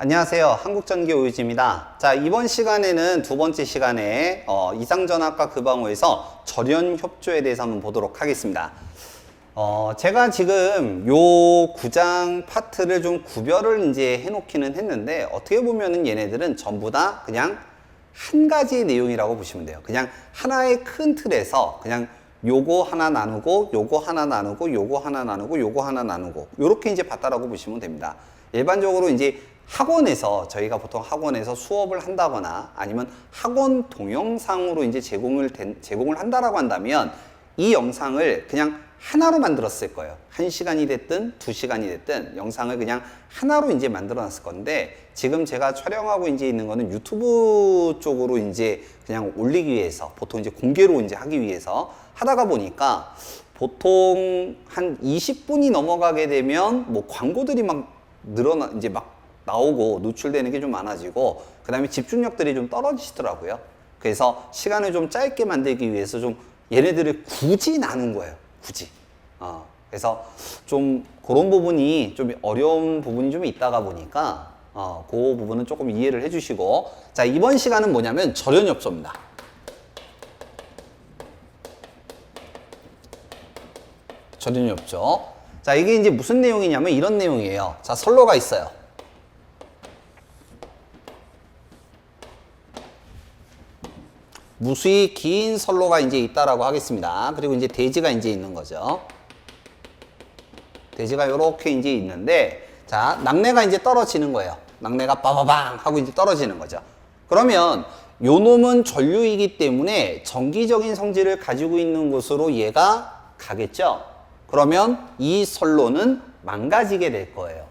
안녕하세요. 한국전기 오유지입니다. 자, 이번 시간에는 두 번째 시간에 어, 이상전압과 급방호에서 절연 협조에 대해서 한번 보도록 하겠습니다. 어, 제가 지금 요 구장 파트를 좀 구별을 이제 해놓기는 했는데 어떻게 보면은 얘네들은 전부 다 그냥 한 가지 내용이라고 보시면 돼요. 그냥 하나의 큰 틀에서 그냥 요거 하나 나누고 요거 하나 나누고 요거 하나 나누고 요거 하나 나누고 요렇게 이제 봤다라고 보시면 됩니다. 일반적으로 이제 학원에서 저희가 보통 학원에서 수업을 한다거나 아니면 학원 동영상으로 이제 제공을 된- 제공을 한다라고 한다면 이 영상을 그냥 하나로 만들었을 거예요. 한 시간이 됐든 두 시간이 됐든 영상을 그냥 하나로 이제 만들어 놨을 건데 지금 제가 촬영하고 이제 있는 거는 유튜브 쪽으로 이제 그냥 올리기 위해서 보통 이제 공개로 이제 하기 위해서 하다가 보니까 보통 한 20분이 넘어가게 되면 뭐 광고들이 막 늘어나 이제 막 나오고 노출되는 게 좀 많아지고 그 다음에 집중력들이 좀 떨어지시더라고요. 그래서 시간을 좀 짧게 만들기 위해서 좀 얘네들을 굳이 나눈 거예요. 굳이. 어, 그래서 좀 그런 부분이 좀 어려운 부분이 좀 있다가 보니까 어, 그 부분은 조금 이해를 해주시고 자 이번 시간은 뭐냐면 절연엽소입니다. 절연엽조. 자 이게 이제 무슨 내용이냐면 이런 내용이에요. 자 선로가 있어요. 무수히 긴 선로가 이제 있다라고 하겠습니다. 그리고 이제 대지가 이제 있는 거죠. 대지가 이렇게 이제 있는데, 자, 낙내가 이제 떨어지는 거예요. 낙내가 빠바방 하고 이제 떨어지는 거죠. 그러면 요 놈은 전류이기 때문에 정기적인 성질을 가지고 있는 곳으로 얘가 가겠죠. 그러면 이 선로는 망가지게 될 거예요.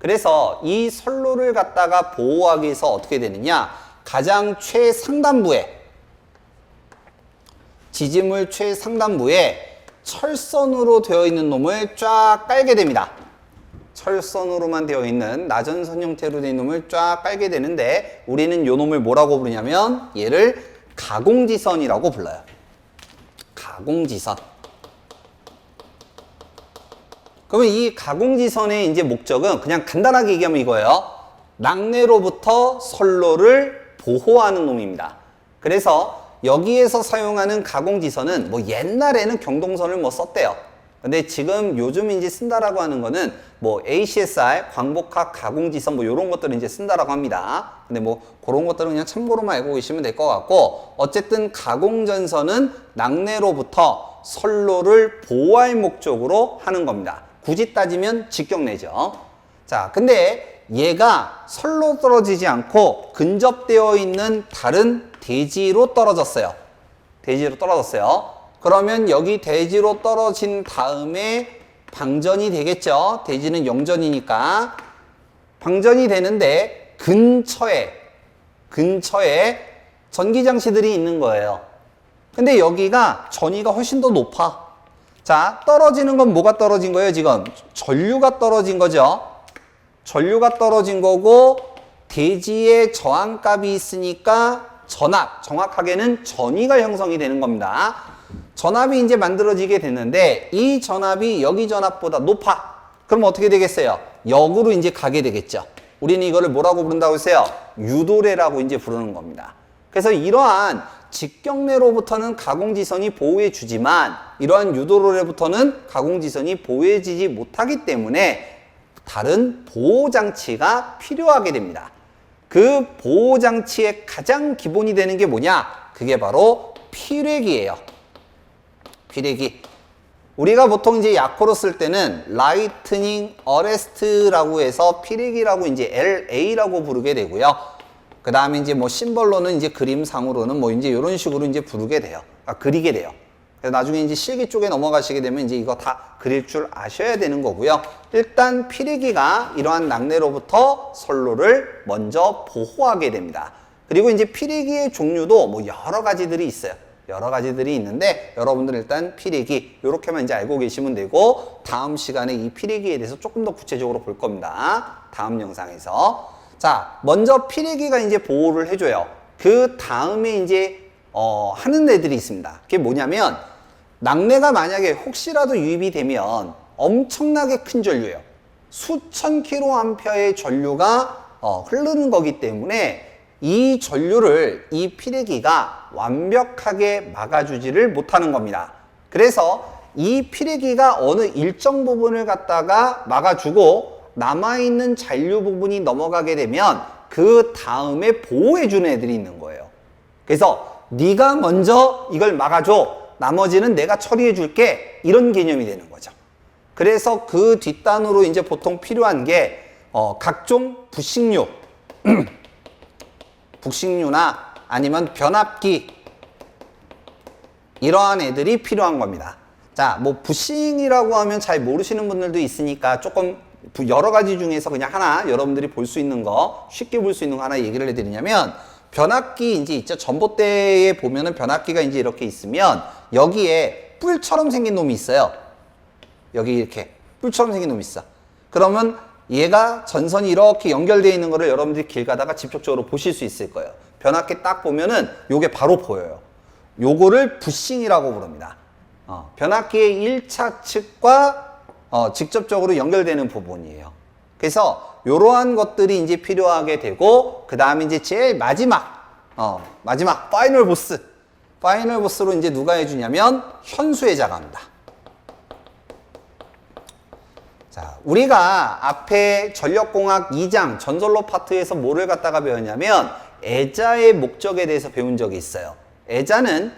그래서 이 선로를 갖다가 보호하기 위해서 어떻게 되느냐? 가장 최상단부에 지지물 최상단부에 철선으로 되어 있는 놈을 쫙 깔게 됩니다. 철선으로만 되어 있는 나전선 형태로 된 놈을 쫙 깔게 되는데 우리는 요 놈을 뭐라고 부르냐면 얘를 가공지선이라고 불러요. 가공지선. 그러면 이 가공지선의 이제 목적은 그냥 간단하게 얘기하면 이거예요. 낙내로부터 선로를 보호하는 놈입니다. 그래서 여기에서 사용하는 가공지선은 뭐 옛날에는 경동선을 뭐 썼대요. 근데 지금 요즘 이제 쓴다라고 하는 거는 뭐 ACSR, 광복학 가공지선 뭐 이런 것들을 이제 쓴다라고 합니다. 근데 뭐 그런 것들은 그냥 참고로만 알고 계시면 될 것 같고 어쨌든 가공전선은 낙내로부터 선로를 보호할 목적으로 하는 겁니다. 굳이 따지면 직경내죠. 자, 근데 얘가 설로 떨어지지 않고 근접되어 있는 다른 대지로 떨어졌어요. 대지로 떨어졌어요. 그러면 여기 대지로 떨어진 다음에 방전이 되겠죠. 대지는 영전이니까. 방전이 되는데 근처에, 근처에 전기장치들이 있는 거예요. 근데 여기가 전위가 훨씬 더 높아. 자, 떨어지는 건 뭐가 떨어진 거예요, 지금? 전류가 떨어진 거죠. 전류가 떨어진 거고, 대지에 저항값이 있으니까 전압, 정확하게는 전위가 형성이 되는 겁니다. 전압이 이제 만들어지게 됐는데, 이 전압이 여기 전압보다 높아. 그럼 어떻게 되겠어요? 역으로 이제 가게 되겠죠. 우리는 이거를 뭐라고 부른다고 했어요? 유도래라고 이제 부르는 겁니다. 그래서 이러한 직경내로부터는 가공지선이 보호해 주지만 이러한 유도로로부터는 가공지선이 보호해 주지 못하기 때문에 다른 보호장치가 필요하게 됩니다. 그 보호장치의 가장 기본이 되는 게 뭐냐? 그게 바로 피뢰기예요. 피뢰기. 우리가 보통 이제 약호로 쓸 때는 라이트닝 어레스트라고 해서 피뢰기라고 이제 LA라고 부르게 되고요. 그 다음에 이제 뭐 심벌로는 이제 그림상으로는 뭐 이제 이런 식으로 이제 부르게 돼요. 아, 그리게 돼요. 그래서 나중에 이제 실기 쪽에 넘어가시게 되면 이제 이거 다 그릴 줄 아셔야 되는 거고요. 일단 피리기가 이러한 낙내로부터 선로를 먼저 보호하게 됩니다. 그리고 이제 피리기의 종류도 뭐 여러 가지들이 있어요. 여러 가지들이 있는데 여러분들 일단 피리기 이렇게만 이제 알고 계시면 되고 다음 시간에 이 피리기에 대해서 조금 더 구체적으로 볼 겁니다. 다음 영상에서. 자, 먼저 피레기가 이제 보호를 해줘요. 그 다음에 이제, 어, 하는 애들이 있습니다. 그게 뭐냐면, 낙내가 만약에 혹시라도 유입이 되면 엄청나게 큰 전류예요. 수천 킬로암페어의 전류가 어, 흐르는 거기 때문에 이 전류를 이 피레기가 완벽하게 막아주지를 못하는 겁니다. 그래서 이 피레기가 어느 일정 부분을 갖다가 막아주고 남아있는 잔류 부분이 넘어가게 되면 그 다음에 보호해주는 애들이 있는 거예요. 그래서 네가 먼저 이걸 막아줘. 나머지는 내가 처리해 줄게. 이런 개념이 되는 거죠. 그래서 그 뒷단으로 이제 보통 필요한 게 어, 각종 부식류, 북식류나 아니면 변압기 이러한 애들이 필요한 겁니다. 자, 뭐 부싱이라고 하면 잘 모르시는 분들도 있으니까 조금 부- 여러 가지 중에서 그냥 하나 여러분들이 볼 수 있는 거 쉽게 볼 수 있는 거 하나 얘기를 해드리냐면 변압기 이제 있죠. 전봇대에 보면은 변압기가 이제 이렇게 있으면 여기에 뿔처럼 생긴 놈이 있어요. 여기 이렇게 뿔처럼 생긴 놈이 있어. 그러면 얘가 전선이 이렇게 연결되어 있는 거를 여러분들이 길 가다가 직접적으로 보실 수 있을 거예요. 변압기 딱 보면은 요게 바로 보여요. 요거를 부싱이라고 부릅니다. 어, 변압기의 1차 측과 어, 직접적으로 연결되는 부분이에요. 그래서 이러한 것들이 이제 필요하게 되고 그 다음에 이제 제일 마지막 어, 마지막 파이널 보스 파이널 보스로 이제 누가 해주냐면 현수회자가 합니다. 자, 우리가 앞에 전력공학 2장 전솔로 파트에서 뭐를 갖다가 배웠냐면 애자의 목적에 대해서 배운 적이 있어요. 애자는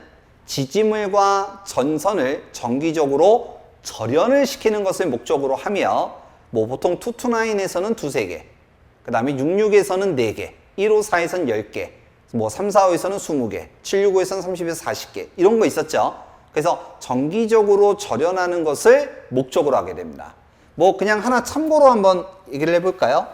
지지물과 전선을 정기적으로 절연을 시키는 것을 목적으로 하며 뭐 보통 229에서는 두세 개, 그 다음에 66에서는 네 개 154에서는 10개, 뭐 3, 4, 5에서는 20개, 765에서는 30에서 40개 이런 거 있었죠. 그래서 정기적으로 절연하는 것을 목적으로 하게 됩니다. 뭐 그냥 하나 참고로 한번 얘기를 해볼까요?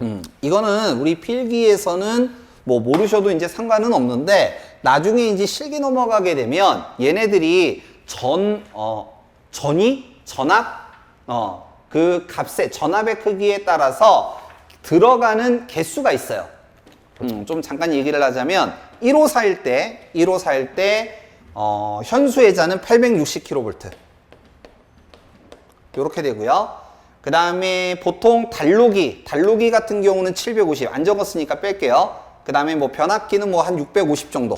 음, 이거는 우리 필기에서는 뭐 모르셔도 이제 상관은 없는데 나중에 이제 실기 넘어가게 되면 얘네들이 전, 어, 전위, 전압, 어, 그 값의 전압의 크기에 따라서 들어가는 개수가 있어요. 음, 좀 잠깐 얘기를 하자면 154일 때, 154일 때, 어, 현수회자는 860kV. 요렇게 되고요. 그 다음에 보통 달로기, 달로기 같은 경우는 750. 안 적었으니까 뺄게요. 그 다음에 뭐 변압기는 뭐 한 650 정도.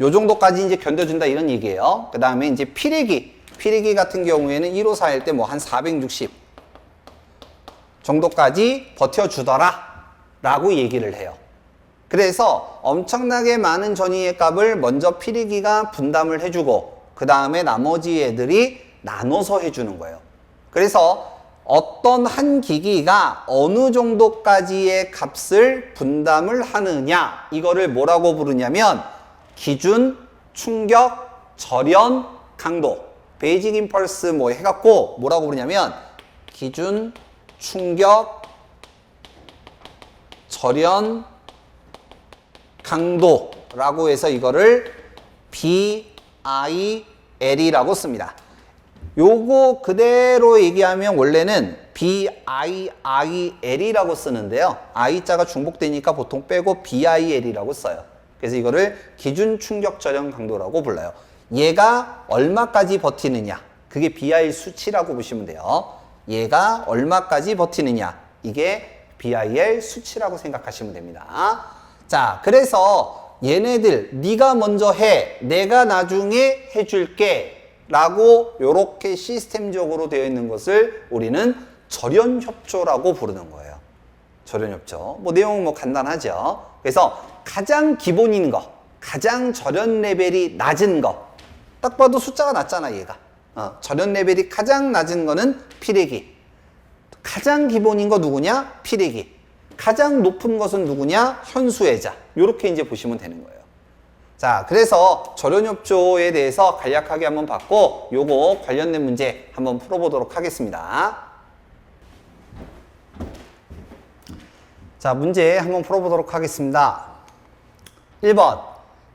요 정도까지 이제 견뎌준다 이런 얘기예요. 그 다음에 이제 피레기. 피레기 같은 경우에는 154일 때 뭐 한 460 정도까지 버텨주더라. 라고 얘기를 해요. 그래서 엄청나게 많은 전위의 값을 먼저 피리기가 분담을 해주고 그 다음에 나머지 애들이 나눠서 해주는 거예요. 그래서 어떤 한 기기가 어느 정도까지의 값을 분담을 하느냐 이거를 뭐라고 부르냐면 기준, 충격, 절연, 강도 베이직 임펄스 뭐 해갖고 뭐라고 부르냐면 기준, 충격, 절연, 강도라고 해서 이거를 BIL이라고 씁니다. 요거 그대로 얘기하면 원래는 BIIL이라고 쓰는데요. I자가 중복되니까 보통 빼고 BIL이라고 써요. 그래서 이거를 기준 충격 절연 강도라고 불러요. 얘가 얼마까지 버티느냐. 그게 BI 수치라고 보시면 돼요. 얘가 얼마까지 버티느냐. 이게 BIL 수치라고 생각하시면 됩니다. 자, 그래서 얘네들 네가 먼저 해. 내가 나중에 해 줄게. 라고 요렇게 시스템적으로 되어 있는 것을 우리는 절연 협조라고 부르는 거예요. 절연 협조. 뭐 내용은 뭐 간단하죠. 그래서 가장 기본인 거, 가장 절연 레벨이 낮은 거. 딱 봐도 숫자가 낮잖아, 얘가. 어, 절연 레벨이 가장 낮은 거는 피레기. 가장 기본인 거 누구냐? 피레기. 가장 높은 것은 누구냐? 현수애자. 요렇게 이제 보시면 되는 거예요. 자, 그래서 절연협조에 대해서 간략하게 한번 봤고, 요거 관련된 문제 한번 풀어보도록 하겠습니다. 자, 문제 한번 풀어보도록 하겠습니다. 1번.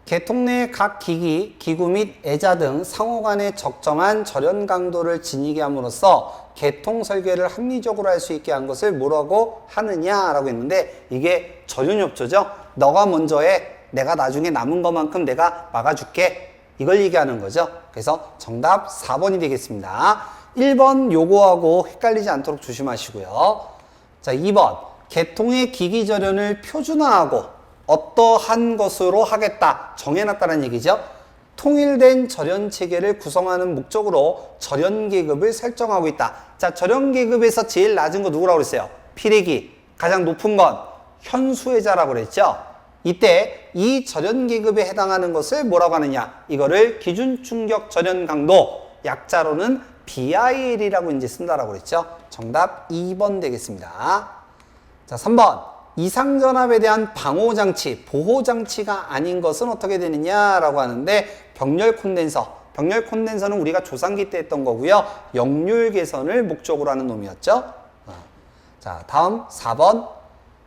개통 내 각 기기, 기구 및 애자 등 상호 간의 적정한 절연 강도를 지니게 함으로써 개통 설계를 합리적으로 할 수 있게 한 것을 뭐라고 하느냐라고 했는데 이게 절연협조죠. 너가 먼저 해. 내가 나중에 남은 것만큼 내가 막아줄게. 이걸 얘기하는 거죠. 그래서 정답 4번이 되겠습니다. 1번 요거하고 헷갈리지 않도록 조심하시고요. 자, 2번. 개통의 기기 절연을 표준화하고 어떠한 것으로 하겠다. 정해놨다는 얘기죠. 통일된 절연 체계를 구성하는 목적으로 절연 계급을 설정하고 있다. 자, 절연 계급에서 제일 낮은 거 누구라고 그랬어요? 피레기. 가장 높은 건 현수회자라고 그랬죠. 이때 이 절연 계급에 해당하는 것을 뭐라고 하느냐? 이거를 기준 충격 절연 강도 약자로는 BIL이라고 이제 쓴다라고 그랬죠. 정답 2번 되겠습니다. 자, 3번. 이상전압에 대한 방호장치, 보호장치가 아닌 것은 어떻게 되느냐라고 하는데 병렬 콘덴서. 병렬 콘덴서는 우리가 조상기 때 했던 거고요. 역률 개선을 목적으로 하는 놈이었죠. 어. 자, 다음 4번.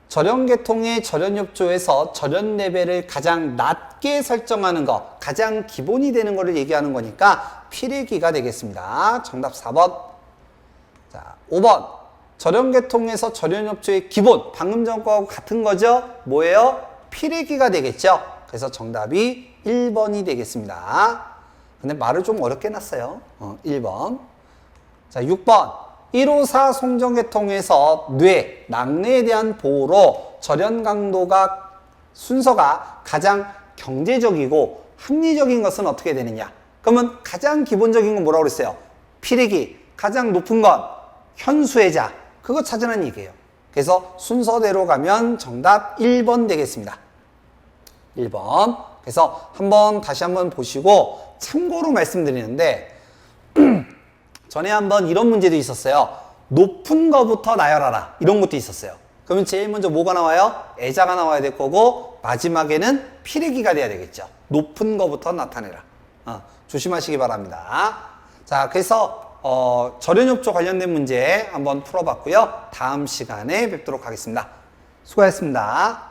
절연계통의 절연협조에서 절연 레벨을 가장 낮게 설정하는 것, 가장 기본이 되는 것을 얘기하는 거니까 필기가 되겠습니다. 정답 4번. 자, 5번. 절연계통에서 절연협조의 기본, 방금 전 거하고 같은 거죠? 뭐예요? 필기가 되겠죠? 그래서 정답이 1번이 되겠습니다. 근데 말을 좀 어렵게 놨어요. 어, 1번. 자, 6번. 154 송정계통에서 뇌, 낙내에 대한 보호로 절연 강도가 순서가 가장 경제적이고 합리적인 것은 어떻게 되느냐? 그러면 가장 기본적인 건 뭐라고 그랬어요? 피레기. 가장 높은 건 현수혜자. 그거 찾으라는 얘기예요. 그래서 순서대로 가면 정답 1번 되겠습니다. 1번. 그래서 한번 다시 한번 보시고 참고로 말씀드리는데 전에 한번 이런 문제도 있었어요. 높은 거부터 나열하라. 이런 것도 있었어요. 그러면 제일 먼저 뭐가 나와요? 애자가 나와야 될 거고 마지막에는 피레기가 돼야 되겠죠. 높은 거부터 나타내라. 어, 조심하시기 바랍니다. 자, 그래서 어, 절연협조 관련된 문제 한번 풀어봤고요. 다음 시간에 뵙도록 하겠습니다. 수고하셨습니다.